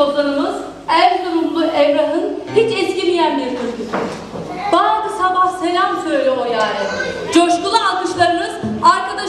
ozanımız Erzurumlu Emrah'ın hiç eskimeyen bir türküsü. Bağdı sabah selam söyle o yare. Coşkulu alkışlarınız arkadaşımız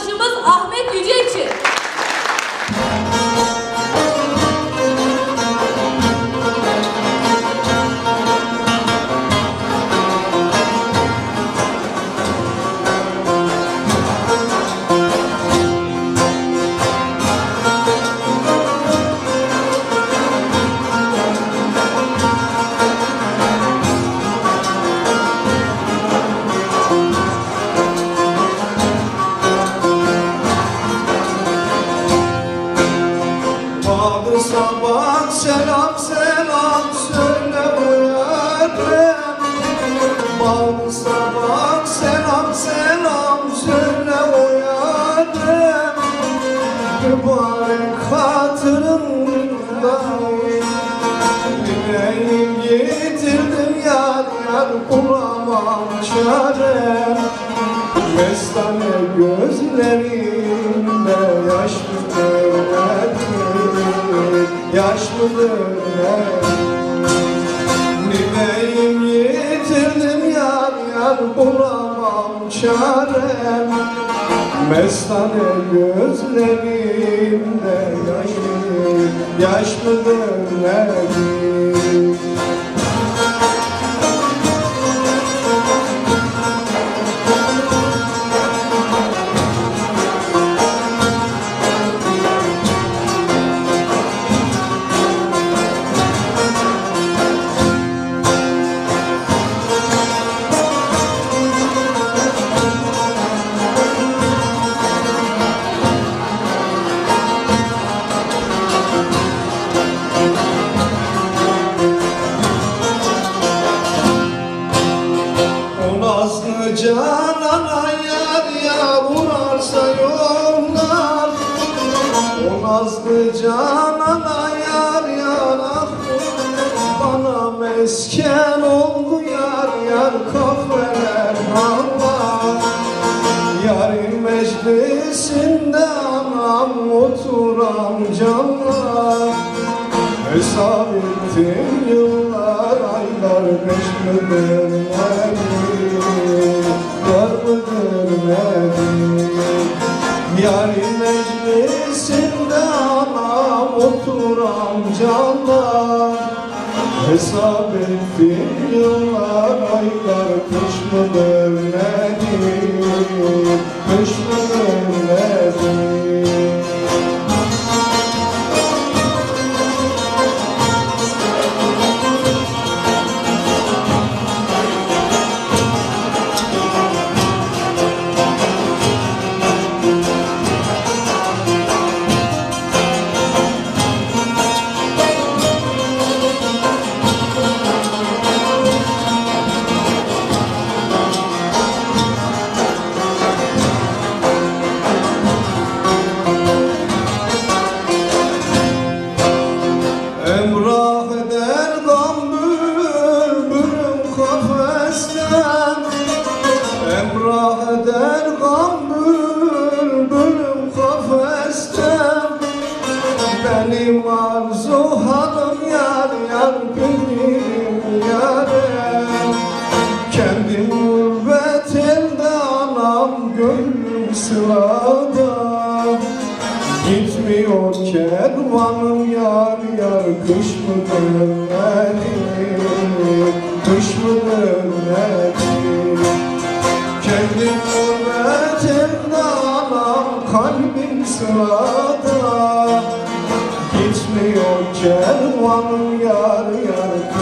selam selam söyle uyanım Bağlı sabah selam selam söyle uyanım Mübarek hatırımda Yüreğim yitirdim yar yar bulamam çare Mestane gözlerimde yaş mıdır Yaş mıdır Nileyim yitirdim yar yar bulamam çare Mestane gözlerimde yaş mıdır canana yar ya vurarsa yollar. O nazlı canana yar yar ah Bana mesken oldu yar yar kahveler Allah Yarın meclisinde anam oturan canlar. Hesap ettim yıllar aylar mıdır nedir Var mıdır nedir Yarın meclisinde anam oturan canlar. Hesap ettim yıllar aylar kış mıdır nedir Kış mıdır nedir Gam bülbülüm kafesten Benim arzu hanım yar yar gönlüm yarem Kendim gurbet anam gönlüm sırada. Gitmiyor kervanım yar yar kış mıdır nedir Kış mıdır nedir Geçmiyor kervan yar yar.